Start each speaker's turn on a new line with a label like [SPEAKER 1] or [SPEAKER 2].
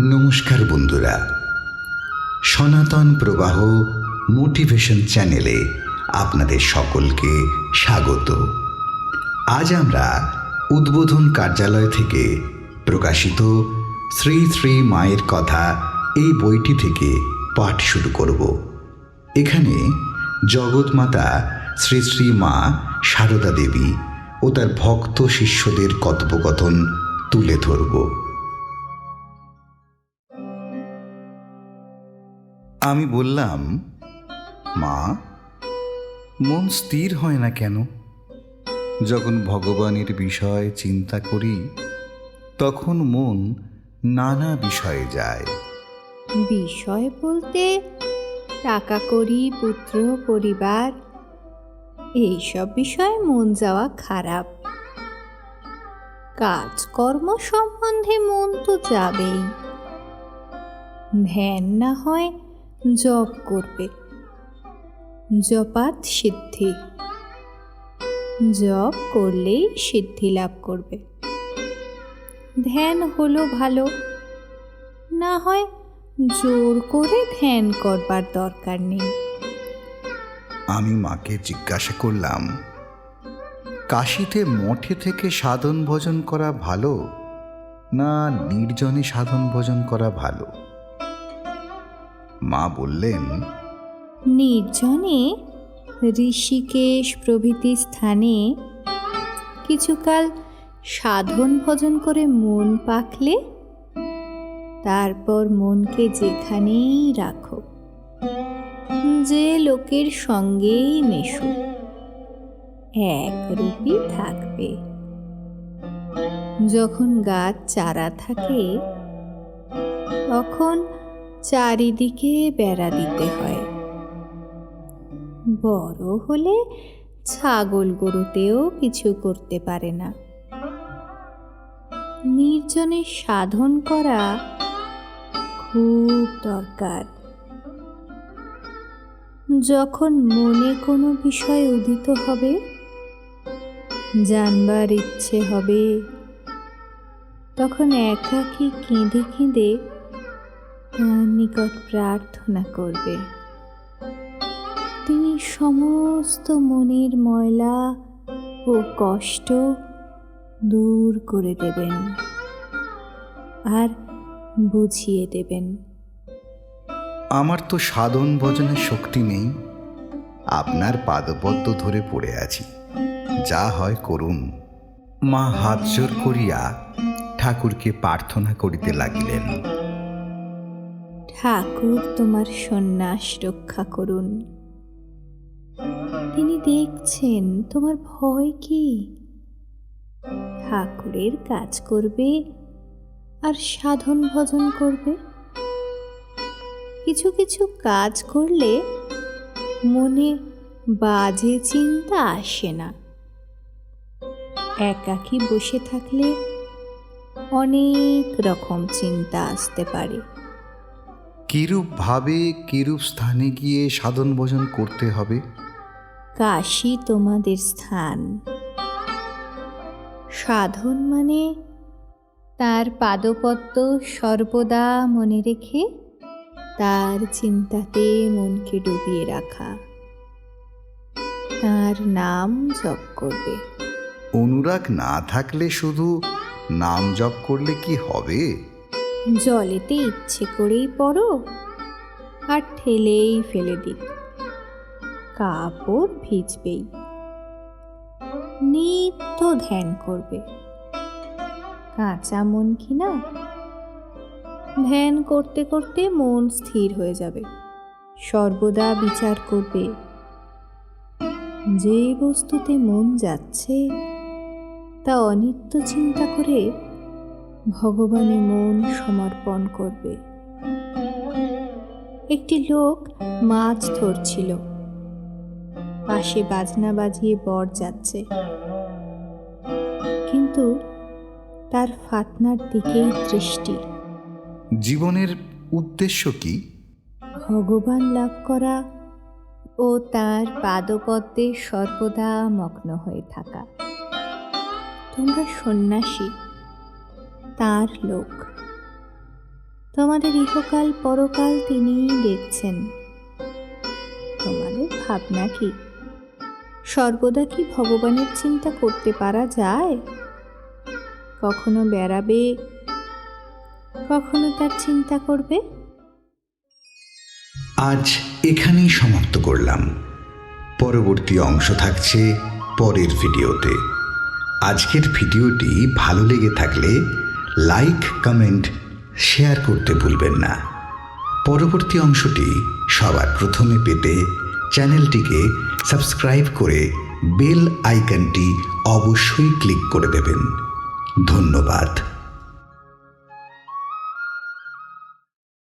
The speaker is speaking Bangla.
[SPEAKER 1] নমস্কার বন্ধুরা। সনাতন প্রবাহ মোটিভেশন চ্যানেলে আপনাদের সকলকে স্বাগত। আজ আমরা উদ্বোধন কার্যালয় থেকে প্রকাশিত শ্রী শ্রী মায়ের কথা এই বইটি থেকে পাঠ শুরু করব। এখানে জগৎমাতা শ্রী শ্রী মা সারদা দেবী ও তার ভক্ত শিষ্যদের কথোপকথন তুলে ধরব। আমি বললাম, মা, মন স্থির হয় না কেন? যখন ভগবানের বিষয় চিন্তা করি, তখন মন নানা বিষয়ে যায়।
[SPEAKER 2] বিষয় বলতে টাকা করি, পুত্র, পরিবার, এইসব বিষয়ে মন যাওয়া খারাপ। কাজকর্ম সম্বন্ধে মন তো যাবেই। ধ্যান না হয় জপ করবে। জপাত সিদ্ধি। জপ করলেই সিদ্ধি লাভ করবে। ধ্যান হলো ভালো। না হয় জোর করে ধ্যান করবার দরকার নেই।
[SPEAKER 1] আমি মাকে জিজ্ঞাসা করলাম, কাশিতে মঠে থেকে সাধন ভোজন করা ভালো না নির্জনে সাধন ভোজন করা ভালো? মা বললেন,
[SPEAKER 2] নির্জনে ঋষিকেশ প্রভৃতি স্থানে কিছুকাল সাধন ভজন করে মন পাকলে তারপর মনকে যেখানেই রাখো, যে লোকের সঙ্গেই মেশো একরূপই থাকবে। যখন গাছ চারা থাকে, তখন চারিদিকে বেড়া দিতে হয়। বড় হলে ছাগল গরুতেও কিছু করতে পারে না। নির্জনে সাধন করা খুব দরকার। যখন মনে কোনো বিষয় উদিত হবে, জানবার ইচ্ছে হবে, তখন একাকী কেঁদে কেঁদে নিকট প্রার্থনা করবে। তিনি সমস্ত মনের ময়লা ও কষ্ট দূর করে দেবেন আর বুঝিয়ে দেবেন।
[SPEAKER 1] আমার তো সাধন ভজনের শক্তি নেই। আপনার পাদপদ্ম ধরে পড়ে আছি। যা হয় করুন। মা হাত জোর করিয়া ঠাকুরকে প্রার্থনা করিতে লাগিলেন।
[SPEAKER 2] ঠাকুর তোমার সন্ন্যাস রক্ষা করুন। তিনি দেখছেন তোমার ভয় কি। ঠাকুরের কাজ করবে আর সাধন ভজন করবে। কিছু কিছু কাজ করলে মনে বাজে চিন্তা আসে না। একাকী বসে থাকলে অনেক রকম চিন্তা আসতে পারে।
[SPEAKER 1] কিরূপ ভাবে কিরূপ স্থানে গিয়ে সাধন ভজন করতে হবে?
[SPEAKER 2] কাশী তোমাদের স্থান। সাধন মানে তার পাদপদ্ম সর্বদা মনে রেখে তার চিন্তাতে মনকে ডুবিয়ে রাখা। তার নাম জপ করবে।
[SPEAKER 1] অনুরাগ না থাকলে শুধু নাম জপ করলে কি হবে?
[SPEAKER 2] জলেতে ইচ্ছে করেই পড়ো আর ঠেলেই ফেলে দিক। কাপড় ভিজবেই। নিত্য ধ্যান করবে। কাঁচা মন কি না ধ্যান করতে করতে মন স্থির হয়ে যাবে। সর্বদা বিচার করবে। যে বস্তুতে মন যাচ্ছে, তা অনিত্য চিন্তা করে ভগবানে মন সমর্পণ করবে। একটি লোক মাছ ধরছিল। পাশে বাজনা বাজিয়ে বর যাচ্ছে। কিন্তু তার ফাতনার দিকেই দৃষ্টি।
[SPEAKER 1] জীবনের উদ্দেশ্য কি?
[SPEAKER 2] ভগবান লাভ করা ও তার পাদপদ্মে সর্বদা মগ্ন হয়ে থাকা। তোমরা সন্ন্যাসী। তার লোক। তোমাদের ইহকাল পরকাল তিনিই দেখছেন। তোমাদের ভাবনা কি? সর্বদা কি ভগবানের চিন্তা করতে পারা যায়? কখনো বেড়াবে? কখনো তার চিন্তা করবে?
[SPEAKER 1] আজ এখানেই সমাপ্ত করলাম। পরবর্তী অংশ থাকছে পরের ভিডিওতে। আজকের ভিডিওটি ভালো লেগে থাকলে লাইক কমেন্ট শেয়ার করতে ভুলবেন না। পরবর্তী অংশটি সবার প্রথমে পেতে চ্যানেলটিকে সাবস্ক্রাইব করে বেল আইকনটি অবশ্যই ক্লিক করে দেবেন। ধন্যবাদ।